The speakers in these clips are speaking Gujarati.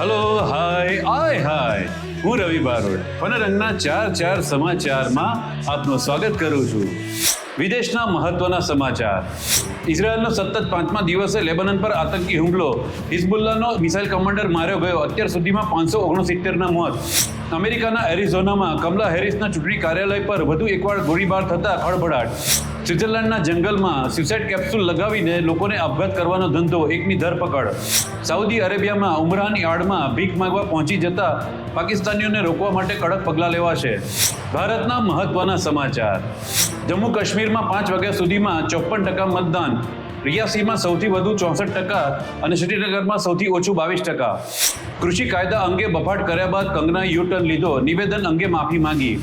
હલો હાય આય હાય હું રવિ બારોડ. ફનરંગના ચાર ચાર સમાચારમાં આપનું સ્વાગત કરું છું. વિદેશના મહત્વના સમાચાર. ઇઝરાયલનો સતત પાંચમા દિવસે લેબનન પર આતંકી હુમલો. હિઝબુલ્લાનો મિસાઇલ કમાન્ડર માર્યો ગયો. અત્યાર સુધીમાં પાંચસો ઓગણસિત્તેરના મોત. અમેરિકાના એરિઝોનામાં કમલા હેરિસના ચૂંટણી કાર્યાલય પર વધુ એકવાર ગોળીબાર થતા ખળભળાટ. સ્વિટ્ઝરલેન્ડના જંગલમાં સ્યુસાઇડ કેપ્સ્યુલ લગાવીને લોકોને આપઘાત કરવાનો ધંધો એકની ધરપકડ. સાઉદી અરેબિયામાં ઉમરાની આડમાં ભીખ માંગવા પહોંચી જતા પાકિસ્તાનીઓને રોકવા માટે કડક પગલાં લેવાશે. ભારતના મહત્વના સમાચાર. જમ્મુ કાશ્મીરમાં પાંચ વાગ્યા સુધીમાં ચોપન ટકા મતદાન. રિયાસીમાં સૌથી વધુ ચોસઠ ટકા અને શ્રીનગરમાં સૌથી ઓછું બાવીસ ટકા. કૃષિ કાયદા અંગે બફાટ કર્યા બાદ કંગના યુટર્ન લીધો, નિવેદન અંગે માફી માંગી.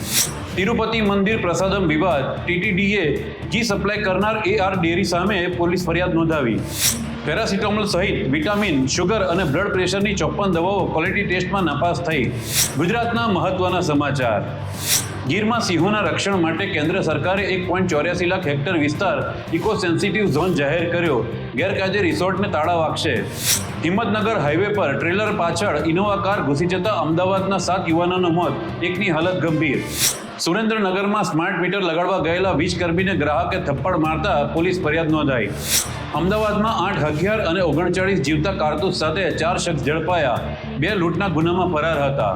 તિરુપતિ મંદિર પ્રસાદમ વિવાદ, ટીટીડીએ ઘી સપ્લાય કરનાર એઆર ડેરી સામે પોલીસ ફરિયાદ નોંધાવી. પેરાસિટામોલ સહિત વિટામિન, શુગર અને બ્લડ પ્રેશરની ચોપ્પન દવાઓ ક્વોલિટી ટેસ્ટમાં નાપાસ થઈ. ગુજરાતના મહત્વના સમાચાર. ગીરમાં સિંહોના રક્ષણ માટે કેન્દ્ર સરકારે એક પોઈન્ટ ચોર્યાસી લાખ હેક્ટર વિસ્તાર ઇકો સેન્સિટિવ ઝોન જાહેર કર્યો. ગેરકાયદે રિસોર્ટને તાળા વાગશે. હિંમતનગર હાઈવે પર ટ્રેલર પાછળ ઇનોવા કાર ઘૂસી જતા અમદાવાદના સાત યુવાનોનું મોત, એકની હાલત ગંભીર. સુરેન્દ્રનગરમાં સ્માર્ટ મીટર લગાડવા ગયેલા વીજ કર્મીને ગ્રાહકે થપ્પડ મારતા પોલીસ ફરિયાદ નોંધાઈ. અમદાવાદમાં આઠ અગિયાર અને ઓગણચાળીસ જીવતા કારતૂસ સાથે ચાર શખ્સ ઝડપાયા. બે લૂંટના ગુનામાં ફરાર હતા.